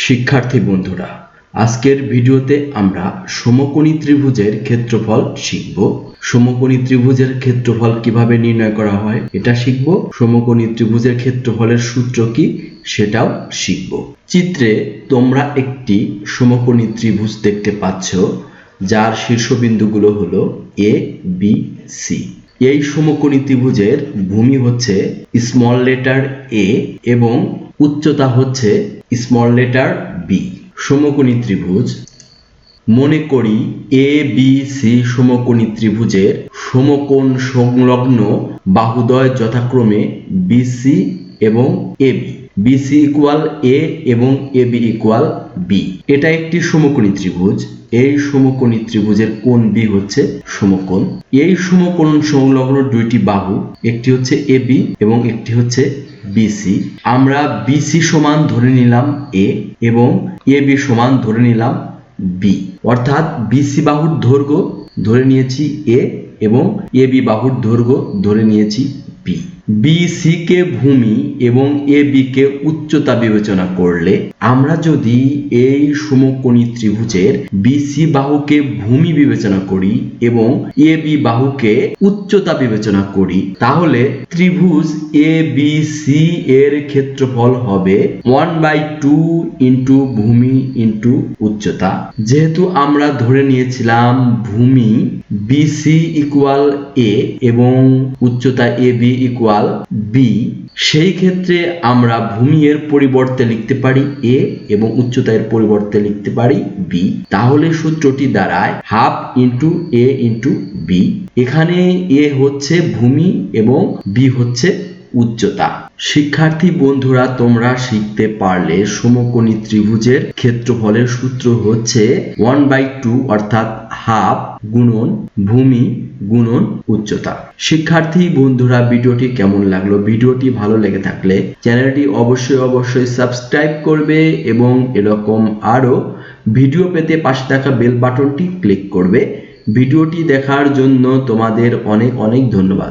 শিক্ষার্থী বন্ধুরা, আজকের ভিডিওতে আমরা সমকোণী ত্রিভুজের ক্ষেত্রফল শিখব। সমকোণী ত্রিভুজের ক্ষেত্রফল কীভাবে নির্ণয় করা হয় এটা শিখব। সমকোণী ত্রিভুজের ক্ষেত্রফলের সূত্র কি সেটাও শিখব। চিত্রে তোমরা একটি সমকোণী ত্রিভুজ দেখতে পাচ্ছ, যার শীর্ষবিন্দুগুলো হলো এ বি সি এই সমকোণী ত্রিভুজের ভূমি হচ্ছে স্মল লেটার এ এবং উচ্চতা হচ্ছে স্মল লেটার বি সমকোণী ত্রিভুজ। মনে করি এ বি সি সমকোণী ত্রিভুজের সমকোণ সংলগ্ন বাহুদ্বয় যথাক্রমে বি সি এবং এবি বিসি ইকুয়াল এ এবং এ বি ইকুয়াল বি এটা একটি সমকোণী ত্রিভুজ। এই সমকোণী ত্রিভুজের কোণ বি হচ্ছে সমকোণ। এই সমকোণ সংলগ্ন দুইটি বাহু, একটি হচ্ছে এ বি এবং একটি হচ্ছে বিসি আমরা বিসি সমান ধরে নিলাম এ এবং এ বি সমান ধরে নিলাম বি অর্থাৎ বিসি বাহুর দৈর্ঘ্য ধরে নিয়েছি এ এবং এবি বাহুর দৈর্ঘ্য ধরে নিয়েছি বি বিসি কে ভূমি এবং এ কে উচ্চতা বিবেচনা করলে আমরা যদি এই সমকোণী ত্রিভুজের বিসি বাহুকে ভূমি বিবেচনা করি এবং এ, বি বাহুকে উচ্চতা বিবেচনা করি, তাহলে ত্রিভুজ এ, বি, সি এর ক্ষেত্রফল হবে ওয়ান বাই টু ইন্টু ভূমি ইন্টু উচ্চতা। যেহেতু আমরা ধরে নিয়েছিলাম ভূমি বিসি ইকুয়াল এ এবং উচ্চতা এ, বি ইকুয়াল বি সেই ক্ষেত্রে আমরা ভূমি এর পরিবর্তে লিখতে পারি এ এবং উচ্চতা এর পরিবর্তে লিখতে পারি বি তাহলে সূত্রটি দাঁড়ায় half into A into B এখানে এ হচ্ছে ভূমি এবং বি হচ্ছে উচ্চতা। শিক্ষার্থী বন্ধুরা, তোমরা শিখতে পারলে সমকোণী ত্রিভুজের ক্ষেত্রফলের সূত্র হচ্ছে ওয়ান বাই টু অর্থাৎ হাফ গুণন ভূমি গুণন উচ্চতা। শিক্ষার্থী বন্ধুরা, ভিডিওটি কেমন লাগল? ভিডিওটি ভালো লেগে থাকলে চ্যানেলটি অবশ্যই অবশ্যই সাবস্ক্রাইব করবে এবং এরকম আরও ভিডিও পেতে পাশে থাকা বেল বাটনটি ক্লিক করবে। ভিডিওটি দেখার জন্য তোমাদের অনেক অনেক ধন্যবাদ।